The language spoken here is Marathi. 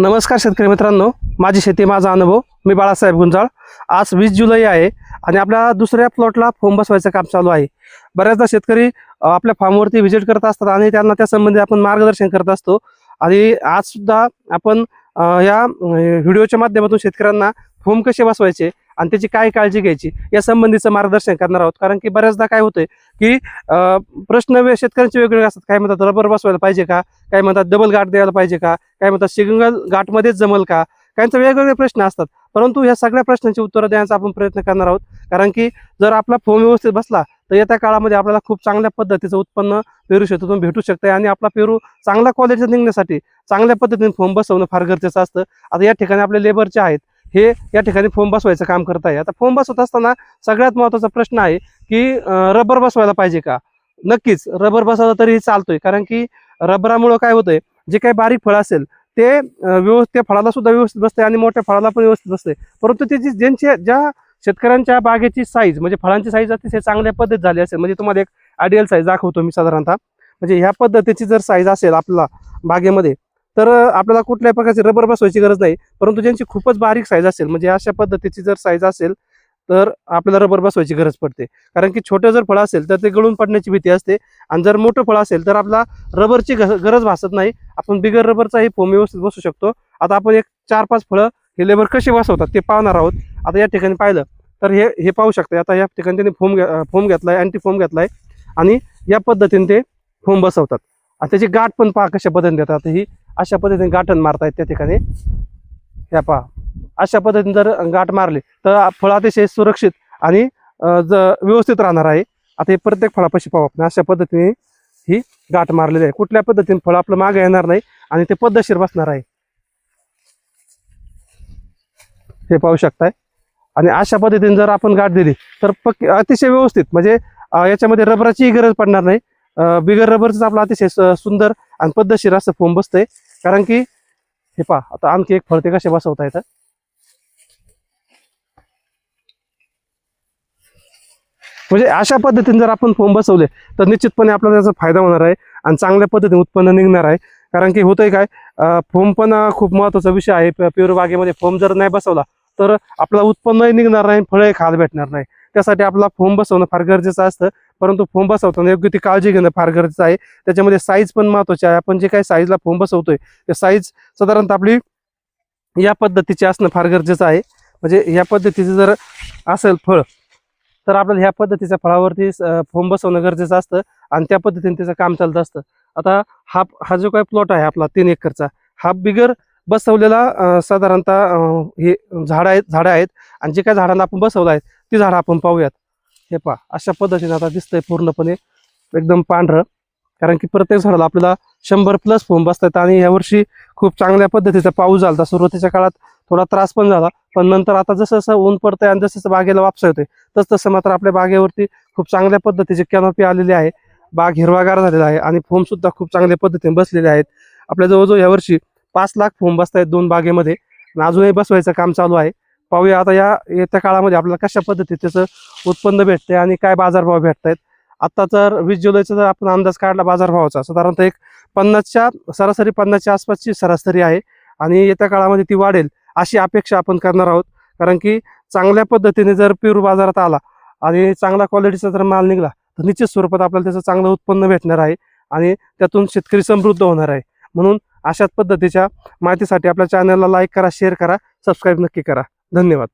नमस्कार शेतकरी मित्रांनो. माझी शेती माझा अनुभव. मी बाळासाहेब गुंजाळ. आज वीस जुलै आहे आणि आपल्या दुसऱ्या प्लॉटला फॉर्म बसवायचं काम चालू आहे. बऱ्याचदा शेतकरी आपल्या फॉर्मवरती व्हिजिट करत असतात आणि त्यांना त्या संबंधी आपण मार्गदर्शन करत असतो. आणि आज सुद्धा आपण या व्हिडिओच्या माध्यमातून शेतकऱ्यांना फोम कसे बसवायचे आणि त्याची काय काळजी घ्यायची या संबंधीचं मार्गदर्शन करणार आहोत. कारण की बऱ्याचदा काय होतंय की प्रश्न वे- शेतकऱ्यांचे वेगवेगळे असतात. काय म्हणतात रबर बसवायला पाहिजे का? काय म्हणतात डबल गाठ द्यायला पाहिजे का? काय म्हणतात सिंगल गाठमध्येच जमल का? काहींचे वेगवेगळे प्रश्न असतात. परंतु या सगळ्या प्रश्नांची उत्तरं देण्याचा आपण प्रयत्न करणार आहोत. कारण की जर आपला फोम व्यवस्थित बसला तर येत्या काळामध्ये आपल्याला खूप चांगल्या पद्धतीचं उत्पन्न पेरू शेतातून भेटू शकतं आणि आपला पेरू चांगल्या क्वालिटीचा निघण्यासाठी चांगल्या पद्धतीने फोम बसवणं फार गरजेचं असतं. आता या ठिकाणी आपले लेबरचे आहेत हे या ठिकाणी फोम बसवायचं काम करत आहे आता फोम बसवत असताना सगळ्यात महत्त्वाचा प्रश्न आहे की रबर बसवायला पाहिजे का? नक्कीच रबर बसवला तरीही चालतोय. कारण की रबरामुळं काय होतंय? जे काही बारीक फळ असेल ते व्यवस्थित त्या फळाला सुद्धा व्यवस्थित बसते आणि मोठ्या फळाला पण व्यवस्थित बसते परंतु त्याची ज्यांच्या ज्या शेतकऱ्यांच्या बागेची साईज म्हणजे फळांची साईज अतिशय चांगल्या पद्धत झाली असेल म्हणजे तुम्हाला एक आयडियल साईज दाखवतो मी साधारणतः. म्हणजे ह्या पद्धतीची जर साईज असेल आपला बागेमध्ये तर आपल्याला कुठल्याही प्रकारची रबर बसवायची गरज नाही. परंतु ज्यांची खूपच बारीक साईज असेल म्हणजे अशा पद्धतीची जर साईज असेल तर आपल्याला रबर बसवायची गरज पडते. कारण की छोटं जर फळ असेल तर ते गळून पडण्याची भीती असते आणि जर मोठं फळ असेल तर आपला रबरची ग- गरज भासत नाही. आपण बिगर रबरचाही फोम व्यवस्थित बसू शकतो. आता आपण एक चार पाच फळं हे लेबर कसे बसवतात ते पाहणार आहोत. आता या ठिकाणी पाहिलं तर हे हे पाहू शकते. आता या ठिकाणी त्यांनी फोम घ्या फोम आहे अँटी फोम घेतला आहे आणि या पद्धतीने ते फोम बसवतात. आणि त्याची गाठ पण पहा कशा पद्धतीने देतात. ही अशा पद्धतीने गाठण मारतायत त्या ठिकाणी. ह्या पहा. अशा पद्धतीने जर गाठ मारली तर फळ अतिशय सुरक्षित आणि व्यवस्थित राहणार आहे. आता हे प्रत्येक फळापाशी पाहू आपण. अशा पद्धतीने ही गाठ मारलेली आहे. कुठल्या पद्धतीने फळ आपलं मागे येणार नाही आणि ते पद्धतशीर बसणार आहे. हे पाहू शकताय. आणि अशा पद्धतीने जर आपण गाठ दिली तर पक्की अतिशय व्यवस्थित म्हणजे याच्यामध्ये रबराचीही गरज पडणार नाही. बिगर रबरच आपलं अतिशय स- सुंदर आणि पद्धतशीर असं फोम बसतंय. कारण की हे पहा आता आणखी एक फळ ते कसे बसवता येतं म्हणजे अशा पद्धतीने जर आपण फोम बसवले तर निश्चितपणे आपल्याला त्याचा फायदा होणार आहे आणि चांगल्या पद्धतीने उत्पन्न निघणार आहे. कारण की होतंय काय फोम पण खूप महत्त्वाचा विषय आहे. प- बागेमध्ये फोम जर नाही बसवला तर आपला उत्पन्नही निघणार नाही फळही खाल भेटणार नाही. त्यासाठी आपला फोम बसवणं फार गरजेचं असतं. परंतु फोम बसवताना योग्य ती काळजी घेणं फार गरजेचं आहे. त्याच्यामध्ये साईज पण महत्वाची आहे. आपण जे काही साईजला फोम बसवतोय ते साईज साधारणतः आपली या पद्धतीची असणं फार गरजेचं आहे. म्हणजे या पद्धतीचं जर असेल फळ तर आपल्याला ह्या पद्धतीच्या फळावरती फोम बसवणं गरजेचं असतं आणि त्या पद्धतीने त्याचं काम चालत असतं. आता हा हा जो काही प्लॉट आहे आपला तीन एकरचा हा बिगर बसवलेला साधारणतः हे झाडं आहेत झाडं आहेत आणि जे काही झाडांना आपण बसवलं आहे ती झाडं आपण पाहूयात. हे पहा अशा पद्धतीने आता दिसतंय पूर्णपणे एकदम पांढरं. कारण की प्रत्येक झाडाला आपल्याला शंभर प्लस फोम बसतात आणि यावर्षी खूप चांगल्या पद्धतीचा पाऊस झाला सुरुवातीच्या काळात थोडा त्रास पण झाला. पण नंतर आता जसं जसं ऊन पडतंय आणि जसं जसं बागेला वापस होते तस तसं मात्र आपल्या बागेवरती खूप चांगल्या पद्धतीची कॅनॉपी आलेली आहे. बाग हिरवागार झालेला आहे आणि फोम सुद्धा खूप चांगल्या पद्धतीने बसलेले आहेत. आपल्या जवळजवळ यावर्षी पाच लाख फोम बसत आहेत दोन बागेमध्ये आणि अजूनही बसवायचं काम चालू आहे. पाहूया आता या येत्या काळामध्ये आपल्याला कशा पद्धतीने त्याचं उत्पन्न भेटते आणि काय बाजारभाव भेटत आहेत आत्ता जर वीस जुलैचा जर आपण अंदाज काढला बाजारभावाचा साधारणतः एक पन्नासच्या सरासरी पन्नासच्या आसपासची सरासरी आहे आणि येत्या काळामध्ये ती वाढेल. अशी अपेक्षा आपण करणार आहोत. कारण की चांगल्या पद्धतीने जर पेरू बाजारात आला आणि चांगला क्वालिटीचा जर माल निघाला तर निश्चित स्वरूपात आपल्याला त्याचं चांगलं उत्पन्न भेटणार आहे आणि त्यातून शेतकरी समृद्ध होणार आहे. म्हणून अशाच पद्धतीच्या माहितीसाठी आपल्या चॅनलला लाईक करा शेअर करा सबस्क्राईब नक्की करा. धन्यवाद.